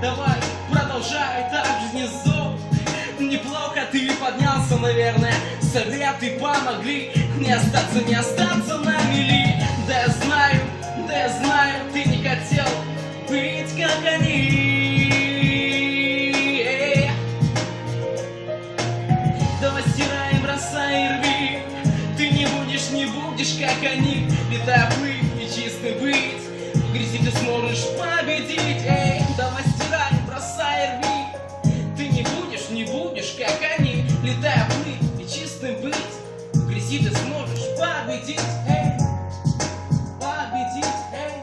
давай, продолжай так внизу Неплохо ты поднялся, наверное. Советы помогли. Не остаться, не остаться на мели. Да я знаю, да я знаю Ты не хотел быть как они. Давай стирай, бросай и рви. Ты не будешь, не будешь, как они. Летай, плыть и чистый быть. В грязи ты сможешь победить победить Эй, победить Эй.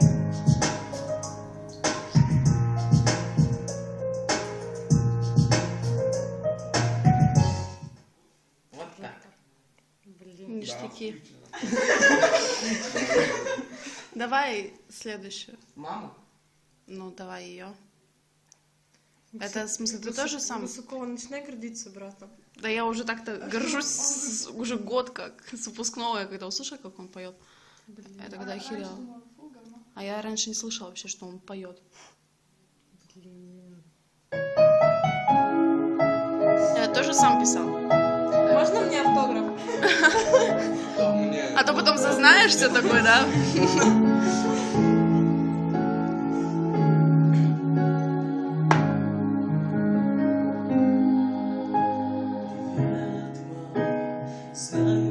Вот так Блин. Ништяки. Давай следующую. Мама? Ну, давай ее. Это, в смысле, ты тоже сам? Высокого начинай гордиться, братом. Да я уже так-то горжусь уже год как с выпускного, я когда услышала, как он поет. Я тогда охерела. А я раньше не слышала вообще, что он поет. Блин. Я тоже сам писал. Можно мне автограф? А то потом зазнаешься такой, да? Знаю,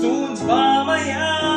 Sohn war mein Jahr.